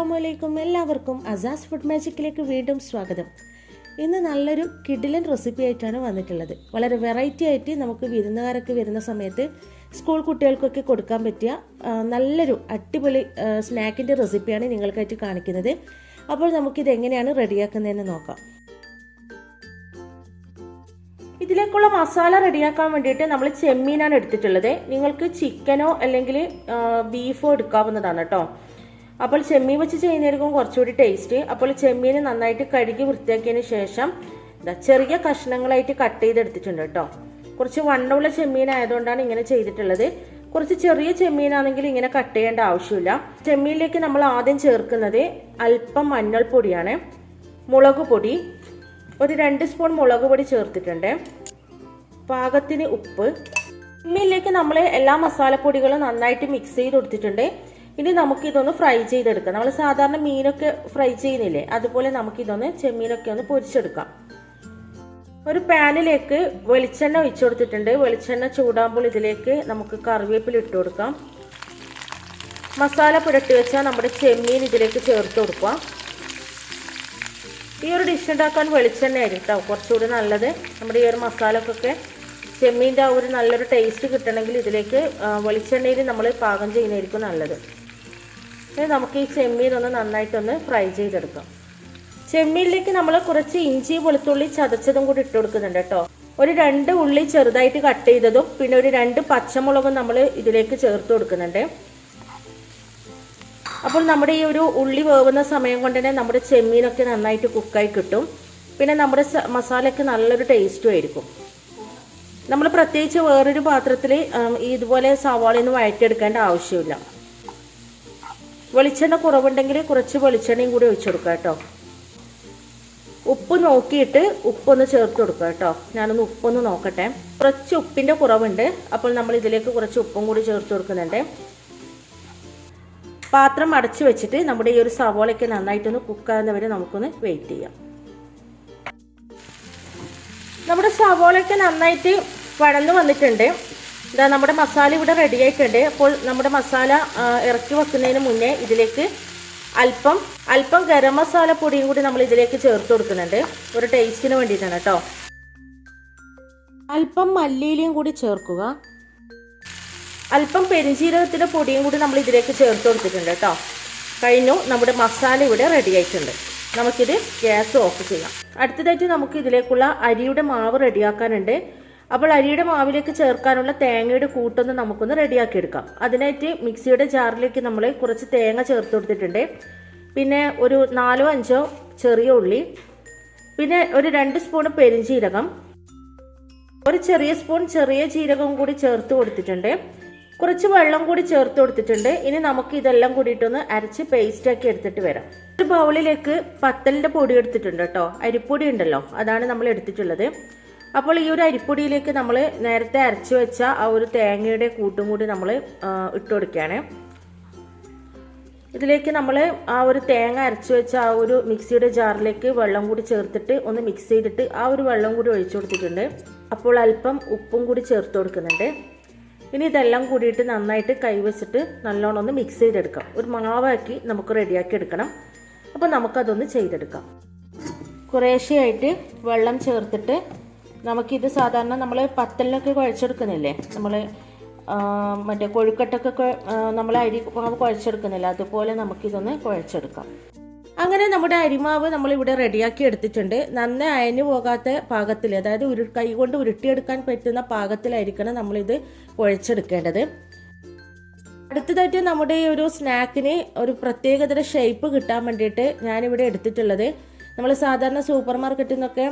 അസ്സലാമു അലൈക്കും എല്ലാവർക്കും അസാസ് ഫുഡ് മാജിക്കിലേക്ക് വീണ്ടും സ്വാഗതം. ഇന്ന് നല്ലൊരു കിഡിലൻ റെസിപ്പി ആയിട്ടാണ് വന്നിട്ടുള്ളത്. വളരെ വെറൈറ്റി ആയിട്ട് നമുക്ക് വിരുന്നുകാരൊക്കെ വരുന്ന സമയത്ത് സ്കൂൾ കുട്ടികൾക്കൊക്കെ കൊടുക്കാൻ പറ്റിയ നല്ലൊരു അടിപൊളി സ്നാക്കിന്റെ റെസിപ്പിയാണ് നിങ്ങൾക്കായിട്ട് കാണിക്കുന്നത്. അപ്പോൾ നമുക്കിത് എങ്ങനെയാണ് റെഡിയാക്കുന്നതെന്ന് നോക്കാം. ഇതിലേക്കുള്ള മസാല റെഡിയാക്കാൻ വേണ്ടിയിട്ട് നമ്മൾ ചെമ്മീനാണ് എടുത്തിട്ടുള്ളത്. നിങ്ങൾക്ക് ചിക്കനോ അല്ലെങ്കിൽ ബീഫോ എടുക്കാവുന്നതാണ് കേട്ടോ. അപ്പോൾ ചെമ്മീൻ വെച്ച് ചെയ്യുന്നതായിരിക്കും കുറച്ചുകൂടി ടേസ്റ്റ് അപ്പോൾ ചെമ്മീൻ നന്നായിട്ട് കഴുകി വൃത്തിയാക്കിയതിന് ശേഷം എന്താ ചെറിയ കഷ്ണങ്ങളായിട്ട് കട്ട് ചെയ്തെടുത്തിട്ടുണ്ട് കേട്ടോ. കുറച്ച് വണ്ണമുള്ള ചെമ്മീൻ ആയതുകൊണ്ടാണ് ഇങ്ങനെ ചെയ്തിട്ടുള്ളത്. കുറച്ച് ചെറിയ ചെമ്മീനാണെങ്കിൽ ഇങ്ങനെ കട്ട് ചെയ്യേണ്ട ആവശ്യമില്ല. ചെമ്മീനിലേക്ക് നമ്മൾ ആദ്യം ചേർക്കുന്നത് അല്പം മഞ്ഞൾപ്പൊടിയാണ് മുളക് പൊടി. ഒരു രണ്ട് സ്പൂൺ മുളക് പൊടി ചേർത്തിട്ടുണ്ട്. പാകത്തിന് ഉപ്പ്. ചെമ്മീനിലേക്ക് നമ്മൾ എല്ലാ മസാലപ്പൊടികളും നന്നായിട്ട് മിക്സ് ചെയ്ത് കൊടുത്തിട്ടുണ്ട്. ഇനി നമുക്കിതൊന്ന് ഫ്രൈ ചെയ്തെടുക്കാം. നമ്മൾ സാധാരണ മീനൊക്കെ ഫ്രൈ ചെയ്യുന്നില്ലേ? അതുപോലെ നമുക്കിതൊന്ന് ചെമ്മീനൊക്കെ ഒന്ന് പൊരിച്ചെടുക്കാം. ഒരു പാനിലേക്ക് വെളിച്ചെണ്ണ ഒഴിച്ചു കൊടുത്തിട്ടുണ്ട്. വെളിച്ചെണ്ണ ചൂടാകുമ്പോൾ ഇതിലേക്ക് നമുക്ക് കറിവേപ്പില ഇട്ട് കൊടുക്കാം. മസാല പുരട്ടി വെച്ചാൽ നമ്മുടെ ചെമ്മീൻ ഇതിലേക്ക് ചേർത്ത് കൊടുക്കാം. ഈ ഒരു ഡിഷ് ഉണ്ടാക്കാൻ വെളിച്ചെണ്ണ ആയിരിക്കും കേട്ടോ കുറച്ചുകൂടി നല്ലത്. നമ്മുടെ ഈ ഒരു മസാലക്കൊക്കെ ചെമ്മീന്റെ ആ ഒരു നല്ലൊരു ടേസ്റ്റ് കിട്ടണമെങ്കിൽ ഇതിലേക്ക് വെളിച്ചെണ്ണയിൽ നമ്മൾ പാകം ചെയ്യുന്നതായിരിക്കും നല്ലത്. ഇനി നമുക്ക് ഈ ചെമ്മീൻ ഒന്ന് നന്നായിട്ടൊന്ന് ഫ്രൈ ചെയ്തെടുക്കാം. ചെമ്മീനിലേക്ക് നമ്മൾ കുറച്ച് ഇഞ്ചി വെളുത്തുള്ളി ചതച്ചതും കൂടി ഇട്ട് കൊടുക്കുന്നുണ്ട് കേട്ടോ. ഒരു രണ്ട് ഉള്ളി ചെറുതായിട്ട് കട്ട് ചെയ്തതും പിന്നെ ഒരു രണ്ട് പച്ചമുളകും നമ്മൾ ഇതിലേക്ക് ചേർത്ത് കൊടുക്കുന്നുണ്ട്. അപ്പോൾ നമ്മുടെ ഈ ഒരു ഉള്ളി വേവുന്ന സമയം കൊണ്ട് തന്നെ നമ്മുടെ ചെമ്മീനൊക്കെ നന്നായിട്ട് കുക്കായി കിട്ടും. പിന്നെ നമ്മുടെ മസാലയ്ക്ക് നല്ലൊരു ടേസ്റ്റും ആയിരിക്കും. നമ്മൾ പ്രത്യേകിച്ച് വേറൊരു പാത്രത്തിൽ ഇതുപോലെ സവാളയൊന്നും വഴറ്റിയെടുക്കേണ്ട ആവശ്യമില്ല. വെളിച്ചെണ്ണ കുറവുണ്ടെങ്കിൽ കുറച്ച് വെളിച്ചെണ്ണയും കൂടി ഒഴിച്ചു കൊടുക്കുക കേട്ടോ. ഉപ്പ് നോക്കിയിട്ട് ഉപ്പൊന്ന് ചേർത്ത് കൊടുക്കുക കേട്ടോ. ഞാനൊന്ന് ഉപ്പൊന്ന് നോക്കട്ടെ. കുറച്ച് ഉപ്പിന്റെ കുറവുണ്ട്. അപ്പോൾ നമ്മൾ ഇതിലേക്ക് കുറച്ച് ഉപ്പും കൂടി ചേർത്ത് കൊടുക്കുന്നുണ്ട്. പാത്രം അടച്ചു വെച്ചിട്ട് നമ്മുടെ ഈ ഒരു സവോളയ്ക്ക് നന്നായിട്ടൊന്ന് കുക്കാകുന്നവരെ നമുക്കൊന്ന് വെയിറ്റ് ചെയ്യാം. നമ്മുടെ സവോളയ്ക്ക് നന്നായിട്ട് വഴന്നു വന്നിട്ടുണ്ട്. ഇതാ നമ്മുടെ മസാല ഇവിടെ റെഡി ആയിട്ടുണ്ട്. അപ്പോൾ നമ്മുടെ മസാല ഇറക്കി വെക്കുന്നതിന് മുന്നേ ഇതിലേക്ക് അല്പം അല്പം ഗരം മസാല പൊടിയും കൂടി നമ്മൾ ഇതിലേക്ക് ചേർത്ത് കൊടുക്കുന്നുണ്ട്. ഒരു ടേസ്റ്റിന് വേണ്ടിയിട്ടാണ് കേട്ടോ. അല്പം മല്ലിയിലയും കൂടി ചേർക്കുക. അല്പം പെരിഞ്ജീരകത്തിന്റെ പൊടിയും കൂടി നമ്മൾ ഇതിലേക്ക് ചേർത്ത് കൊടുത്തിട്ടുണ്ട് കേട്ടോ. കഴിഞ്ഞു നമ്മുടെ മസാല ഇവിടെ റെഡി ആയിട്ടുണ്ട്. നമുക്കിത് ഗ്യാസ് ഓഫ് ചെയ്യാം. അടുത്തതായിട്ട് നമുക്ക് ഇതിലേക്കുള്ള അരിയുടെ മാവ് റെഡിയാക്കാനുണ്ട് അപ്പോൾ അരിയുടെ മാവിലേക്ക് ചേർക്കാനുള്ള തേങ്ങയുടെ കൂട്ടൊന്ന് നമുക്കൊന്ന് റെഡിയാക്കി എടുക്കാം അതിനായിട്ട് മിക്സിയുടെ ജാറിലേക്ക് നമ്മൾ കുറച്ച് തേങ്ങ ചേർത്ത് കൊടുത്തിട്ടുണ്ട്. പിന്നെ ഒരു നാലോ അഞ്ചോ ചെറിയ ഉള്ളി. പിന്നെ ഒരു രണ്ട് സ്പൂൺ പെരിഞ്ചീരകം. ഒരു ചെറിയ സ്പൂൺ ചെറിയ ജീരകവും കൂടി ചേർത്ത് കൊടുത്തിട്ടുണ്ട്. കുറച്ച് വെള്ളം കൂടി ചേർത്ത് കൊടുത്തിട്ടുണ്ട്. ഇനി നമുക്ക് ഇതെല്ലാം കൂടിയിട്ടൊന്ന് അരച്ച് പേസ്റ്റാക്കി എടുത്തിട്ട് വരാം. ഒരു ബൗളിലേക്ക് പത്തലിന്റെ പൊടി എടുത്തിട്ടുണ്ട് കേട്ടോ. അരിപ്പൊടി ഉണ്ടല്ലോ. അതാണ് നമ്മൾ എടുത്തിട്ടുള്ളത്. അപ്പോൾ ഈ ഒരു അരിപ്പൊടിയിലേക്ക് നമ്മൾ നേരത്തെ അരച്ച് വെച്ച ആ ഒരു തേങ്ങയുടെ കൂട്ടും കൂടി നമ്മൾ ഇട്ട് കൊടുക്കുകയാണ്. ഇതിലേക്ക് നമ്മൾ ആ ഒരു തേങ്ങ അരച്ച് വെച്ച ആ ഒരു മിക്സിയുടെ ജാറിലേക്ക് വെള്ളം കൂടി ചേർത്തിട്ട് ഒന്ന് മിക്സ് ചെയ്തിട്ട് ആ ഒരു വെള്ളം കൂടി ഒഴിച്ചു കൊടുത്തിട്ടുണ്ട്. അപ്പോൾ അല്പം ഉപ്പും കൂടി ചേർത്ത് കൊടുക്കുന്നുണ്ട്. ഇനി ഇതെല്ലാം കൂടിയിട്ട് നന്നായിട്ട് കൈവച്ചിട്ട് നല്ലോണം ഒന്ന് മിക്സ് ചെയ്തെടുക്കാം. ഒരു മാവാക്കി നമുക്ക് റെഡിയാക്കി എടുക്കണം. അപ്പോൾ നമുക്കതൊന്ന് ചെയ്തെടുക്കാം. കുറേശ്ശെയായിട്ട് വെള്ളം ചേർത്തിട്ട് നമുക്കിത് സാധാരണ നമ്മൾ പത്തലിനൊക്കെ കുഴച്ചെടുക്കുന്നില്ലേ? നമ്മൾ മറ്റേ കൊഴുക്കട്ടൊക്കെ നമ്മൾ അരി മാവ് കുഴച്ചെടുക്കുന്നില്ല? അതുപോലെ നമുക്കിതൊന്ന് കുഴച്ചെടുക്കാം. അങ്ങനെ നമ്മുടെ അരിമാവ് നമ്മൾ ഇവിടെ റെഡിയാക്കി എടുത്തിട്ടുണ്ട്. നന്നെ അയഞ്ഞു പോകാത്ത പാകത്തിൽ അതായത് ഉരു കൈ കൊണ്ട് ഉരുട്ടിയെടുക്കാൻ പറ്റുന്ന പാകത്തിലായിരിക്കണം നമ്മളിത് കുഴച്ചെടുക്കേണ്ടത്. അടുത്തതായിട്ട് നമ്മുടെ ഒരു സ്നാക്കിന് ഒരു പ്രത്യേകതര ഷേപ്പ് കിട്ടാൻ വേണ്ടിയിട്ട് ഞാനിവിടെ എടുത്തിട്ടുള്ളത്. നമ്മൾ സാധാരണ സൂപ്പർ മാർക്കറ്റിൽ നിന്നൊക്കെ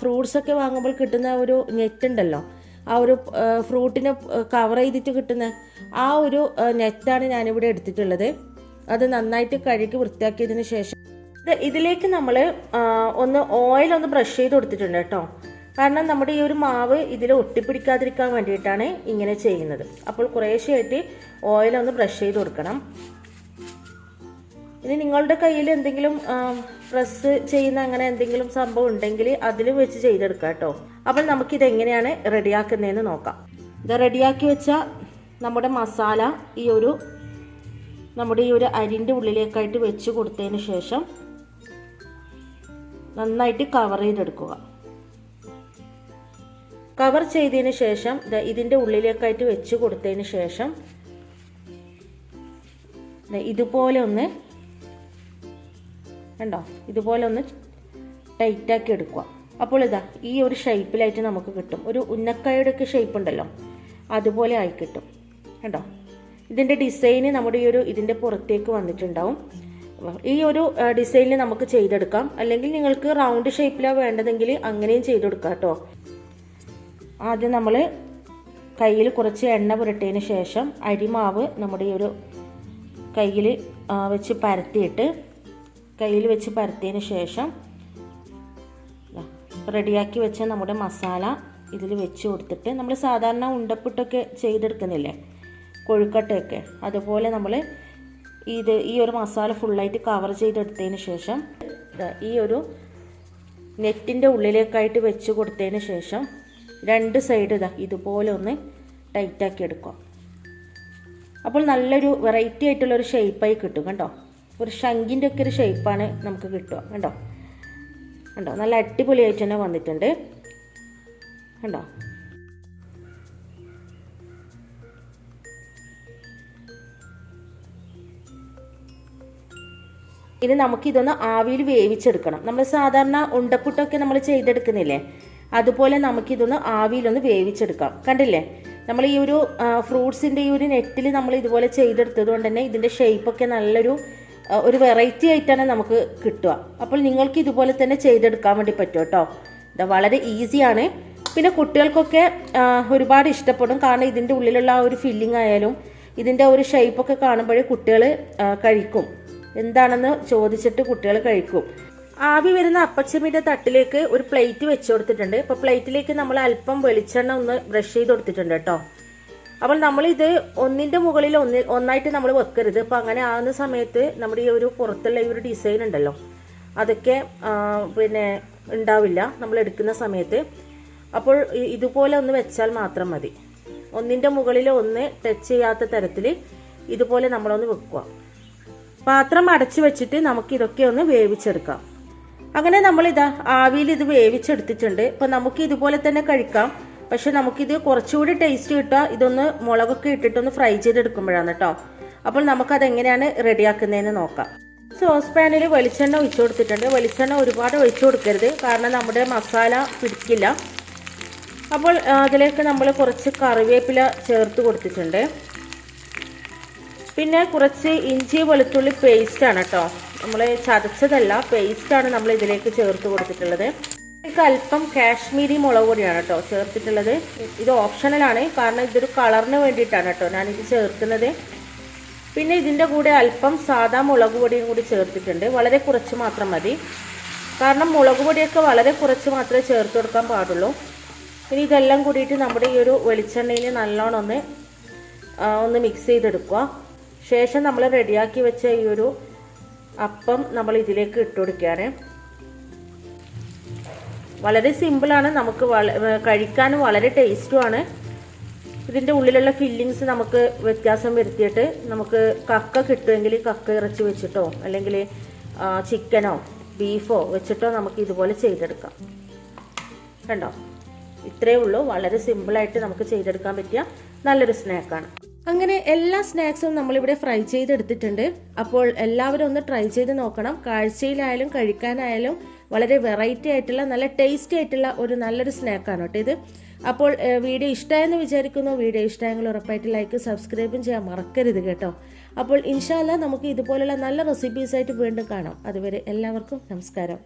ഫ്രൂട്ട്സ് ഒക്കെ വാങ്ങുമ്പോൾ കിട്ടുന്ന ഒരു നെറ്റ് ഉണ്ടല്ലോ. ആ ഒരു ഫ്രൂട്ടിനെ കവർ ചെയ്തിട്ട് കിട്ടുന്ന ആ ഒരു നെറ്റാണ് ഞാനിവിടെ എടുത്തിട്ടുള്ളത്. അത് നന്നായിട്ട് കഴുകി വൃത്തിയാക്കിയതിന് ശേഷം ഇതിലേക്ക് നമ്മൾ ഒന്ന് ഓയിൽ ഒന്ന് ബ്രഷ് ചെയ്ത് കൊടുത്തിട്ടുണ്ട് കേട്ടോ. കാരണം നമ്മുടെ ഈ ഒരു മാവ് ഇതിൽ ഒട്ടിപ്പിടിക്കാതിരിക്കാൻ വേണ്ടിയിട്ടാണ് ഇങ്ങനെ ചെയ്യുന്നത്. അപ്പോൾ കുറേശ്ശെയായിട്ട് ഓയിൽ ഒന്ന് ബ്രഷ് ചെയ്ത് കൊടുക്കണം. ഇനി നിങ്ങളുടെ കയ്യിൽ എന്തെങ്കിലും പ്രസ് ചെയ്യുന്ന അങ്ങനെ എന്തെങ്കിലും സംഭവം ഉണ്ടെങ്കിൽ അതിൽ വെച്ച് ചെയ്തെടുക്കാം കേട്ടോ. അപ്പോൾ നമുക്കിത് എങ്ങനെയാണ് റെഡിയാക്കുന്നതെന്ന് നോക്കാം. ഇത് റെഡിയാക്കി വെച്ച നമ്മുടെ മസാല ഈ ഒരു നമ്മുടെ ഈ ഒരു അരിന്റെ ഉള്ളിലേക്കായിട്ട് വെച്ച് കൊടുത്തതിന് ശേഷം നന്നായിട്ട് കവർ ചെയ്തെടുക്കുക. കവർ ചെയ്തതിന് ശേഷം ഇതിന്റെ ഉള്ളിലേക്കായിട്ട് വെച്ച് കൊടുത്തതിന് ശേഷം ഇതുപോലെ ഒന്ന് കണ്ടോ? ഇതുപോലെ ഒന്ന് ടൈറ്റാക്കി എടുക്കുക. അപ്പോൾ ഇതാ ഈ ഒരു ഷേപ്പിലായിട്ട് നമുക്ക് കിട്ടും. ഒരു ഉന്നക്കായുടെ ഒക്കെ ഷേപ്പ് ഉണ്ടല്ലോ അതുപോലെ ആയി കിട്ടും. കണ്ടോ? ഇതിന്റെ ഡിസൈന് നമ്മുടെ ഈ ഒരു ഇതിന്റെ പുറത്തേക്ക് വന്നിട്ടുണ്ടാവും. ഈ ഒരു ഡിസൈനിൽ നമുക്ക് ചെയ്തെടുക്കാം. അല്ലെങ്കിൽ നിങ്ങൾക്ക് റൗണ്ട് ഷേപ്പിലാണ് വേണ്ടതെങ്കിൽ അങ്ങനെയും ചെയ്തെടുക്കാം കേട്ടോ. ആദ്യം നമ്മൾ കയ്യിൽ കുറച്ച് എണ്ണ പുരട്ടിയതിന് ശേഷം അരിമാവ് നമ്മുടെ ഈ ഒരു കയ്യിൽ വെച്ച് പരത്തിയിട്ട് കയ്യിൽ വെച്ച് പരത്തിയതിന് ശേഷം റെഡിയാക്കി വെച്ച നമ്മുടെ മസാല ഇതിൽ വെച്ച് കൊടുത്തിട്ട് നമ്മൾ സാധാരണ ഉണ്ടപ്പിട്ടൊക്കെ ചെയ്തെടുക്കുന്നില്ലേ? കൊഴുക്കട്ടയൊക്കെ. അതുപോലെ നമ്മൾ ഇത് ഈ ഒരു മസാല ഫുള്ളായിട്ട് കവർ ചെയ്തെടുത്തതിന് ശേഷം ഈ ഒരു നെറ്റിന്റെ ഉള്ളിലേക്കായിട്ട് വെച്ച് കൊടുത്തതിന് ശേഷം രണ്ട് സൈഡ് ഇതാ ഇതുപോലെ ഒന്ന് ടൈറ്റാക്കി എടുക്കുക. അപ്പോൾ നല്ലൊരു വെറൈറ്റി ആയിട്ടുള്ളൊരു ഷേപ്പായി കിട്ടും കണ്ടോ ഒരു ശങ്കിന്റെ ഒക്കെ ഒരു ഷേപ്പാണ് നമുക്ക് കിട്ടുക. കണ്ടോ? കണ്ടോ? നല്ല അടിപൊളിയായിട്ട് തന്നെ വന്നിട്ടുണ്ട്. കണ്ടോ? ഇനി നമുക്കിതൊന്ന് ആവിയിൽ വേവിച്ചെടുക്കണം. നമ്മൾ സാധാരണ ഉണ്ടപ്പുട്ടൊക്കെ നമ്മൾ ചെയ്തെടുക്കുന്നില്ലേ? അതുപോലെ നമുക്കിതൊന്ന് ആവിയിലൊന്ന് വേവിച്ചെടുക്കാം. കണ്ടില്ലേ? നമ്മൾ ഈ ഒരു ഫ്രൂട്ട്സിന്റെ ഈ ഒരു നെറ്റിൽ നമ്മൾ ഇതുപോലെ ചെയ്തെടുത്തത് കൊണ്ട് തന്നെ ഇതിന്റെ ഷേപ്പൊക്കെ നല്ലൊരു ഒരു വെറൈറ്റി ആയിട്ടാണ് നമുക്ക് കിട്ടുക. അപ്പോൾ നിങ്ങൾക്ക് ഇതുപോലെ തന്നെ ചെയ്തെടുക്കാൻ വേണ്ടി പറ്റും കേട്ടോ. ഇത് വളരെ ഈസിയാണ് പിന്നെ കുട്ടികൾക്കൊക്കെ ഒരുപാട് ഇഷ്ടപ്പെടും. കാരണം ഇതിന്റെ ഉള്ളിലുള്ള ആ ഒരു ഫില്ലിംഗ് ആയാലും ഇതിന്റെ ഒരു ഷേപ്പൊക്കെ കാണുമ്പോഴേ കുട്ടികൾ കഴിക്കും. എന്താണെന്ന് ചോദിച്ചിട്ട് കുട്ടികൾ കഴിക്കും. ആവി വരുന്ന അപ്പച്ചമ്മിന്റെ തട്ടിലേക്ക് ഒരു പ്ലേറ്റ് വെച്ച് കൊടുത്തിട്ടുണ്ട്. അപ്പോൾ പ്ലേറ്റിലേക്ക് നമ്മൾ അല്പം വെളിച്ചെണ്ണ ഒന്ന് ബ്രഷ് ചെയ്ത് കൊടുത്തിട്ടുണ്ട് കേട്ടോ. അപ്പോൾ നമ്മളിത് ഒന്നിന്റെ മുകളിൽ ഒന്ന് ഒന്നായിട്ട് നമ്മൾ വെക്കരുത്. അപ്പോൾ അങ്ങനെ ആകുന്ന സമയത്ത് നമ്മുടെ ഈ ഒരു പുറത്തുള്ള ഈ ഒരു ഡിസൈൻ ഉണ്ടല്ലോ. അതൊക്കെ പിന്നെ ഉണ്ടാവില്ല. നമ്മൾ എടുക്കുന്ന സമയത്ത്. അപ്പോൾ ഇതുപോലെ ഒന്ന് വെച്ചാൽ മാത്രം മതി. ഒന്നിന്റെ മുകളിൽ ഒന്ന് ടച്ച് ചെയ്യാത്ത തരത്തിൽ ഇതുപോലെ നമ്മളൊന്ന് വെക്കുക. പാത്രം അടച്ചു വെച്ചിട്ട് നമുക്ക് ഇതൊക്കെ ഒന്ന് വേവിച്ചെടുക്കാം. അങ്ങനെ നമ്മളിതാ ആവിയിൽ ഇത് വേവിച്ചെടുത്തിട്ടുണ്ട്. അപ്പോൾ നമുക്ക് ഇതുപോലെ തന്നെ കഴിക്കാം. പക്ഷെ നമുക്കിത് കുറച്ചുകൂടി ടേസ്റ്റ് കിട്ടുക. ഇതൊന്ന് മുളകൊക്കെ ഇട്ടിട്ടൊന്ന് ഫ്രൈ ചെയ്തെടുക്കുമ്പോഴാണ് കേട്ടോ അപ്പോൾ നമുക്കത് എങ്ങനെയാണ് റെഡിയാക്കുന്നതെന്ന് നോക്കാം സോസ് പാനിൽ വെളിച്ചെണ്ണ ഒഴിച്ചു കൊടുത്തിട്ടുണ്ട്. വെളിച്ചെണ്ണ ഒരുപാട് ഒഴിച്ചു കൊടുക്കരുത്. കാരണം നമ്മുടെ മസാല പിടിക്കില്ല. അപ്പോൾ അതിലേക്ക് നമ്മൾ കുറച്ച് കറിവേപ്പില ചേർത്ത് കൊടുത്തിട്ടുണ്ട്. പിന്നെ കുറച്ച് ഇഞ്ചി വെളുത്തുള്ളി പേസ്റ്റാണ് കേട്ടോ നമ്മൾ ചതച്ചതല്ല പേസ്റ്റാണ് നമ്മൾ ഇതിലേക്ക് ചേർത്ത് കൊടുത്തിട്ടുള്ളത്. ഇതിലേക്ക് അല്പം കാശ്മീരി മുളക് പൊടിയാണ് കേട്ടോ ചേർത്തിട്ടുള്ളത്. ഇത് ഓപ്ഷണലാണ് കാരണം ഇതൊരു കളറിന് വേണ്ടിയിട്ടാണ് കേട്ടോ ഞാനിത് ചേർക്കുന്നത്. പിന്നെ ഇതിന്റെ കൂടെ അല്പം സാധാ മുളക് പൊടിയും കൂടി ചേർത്തിട്ടുണ്ട്. വളരെ കുറച്ച് മാത്രം മതി. കാരണം മുളക് പൊടിയൊക്കെ വളരെ കുറച്ച് മാത്രമേ ചേർത്ത് കൊടുക്കാൻ പാടുള്ളൂ. പിന്നെ ഇതെല്ലാം കൂടിയിട്ട് നമ്മുടെ ഈ ഒരു വെളിച്ചെണ്ണയിൽ നല്ലോണം ഒന്ന് ഒന്ന് മിക്സ് ചെയ്തെടുക്കുക. ശേഷം നമ്മൾ റെഡിയാക്കി വെച്ച ഈ ഒരു അപ്പം നമ്മൾ ഇതിലേക്ക് ഇട്ട് കൊടുക്കുകയാണ്. വളരെ സിമ്പിളാണ്. നമുക്ക് കഴിക്കാനും വളരെ ടേസ്റ്റുമാണ്. ഇതിന്റെ ഉള്ളിലുള്ള ഫില്ലിങ്സ് നമുക്ക് വ്യത്യാസം വരുത്തിയിട്ട് നമുക്ക് കക്ക കിട്ടുമെങ്കിൽ കക്ക ഇറച്ചി വെച്ചിട്ടോ അല്ലെങ്കിൽ ചിക്കനോ ബീഫോ വെച്ചിട്ടോ നമുക്ക് ഇതുപോലെ ചെയ്തെടുക്കാം. കണ്ടോ? ഇത്രയേ ഉള്ളൂ. വളരെ സിമ്പിളായിട്ട് നമുക്ക് ചെയ്തെടുക്കാൻ പറ്റിയ നല്ലൊരു സ്നാക്കാണ്. അങ്ങനെ എല്ലാ സ്നാക്സും നമ്മളിവിടെ ഫ്രൈ ചെയ്തെടുത്തിട്ടുണ്ട്. അപ്പോൾ എല്ലാവരും ഒന്ന് ട്രൈ ചെയ്ത് നോക്കണം. കാഴ്ചയിലായാലും കഴിക്കാനായാലും വളരെ വെറൈറ്റി ആയിട്ടുള്ള നല്ല ടേസ്റ്റി ആയിട്ടുള്ള ഒരു നല്ലൊരു സ്നാക്കാണ് കേട്ടോ ഇത്. അപ്പോൾ വീഡിയോ ഇഷ്ടമായെന്ന് വിചാരിക്കുന്നു. വീഡിയോ ഇഷ്ടമായെങ്കിൽ ഉറപ്പായിട്ട് ലൈക്ക് സബ്സ്ക്രൈബും ചെയ്യാൻ മറക്കരുത് കേട്ടോ. അപ്പോൾ ഇൻഷാല്ല നമുക്ക് ഇതുപോലുള്ള നല്ല റെസിപ്പീസായിട്ട് വീണ്ടും കാണാം. അതുവരെ എല്ലാവർക്കും നമസ്കാരം.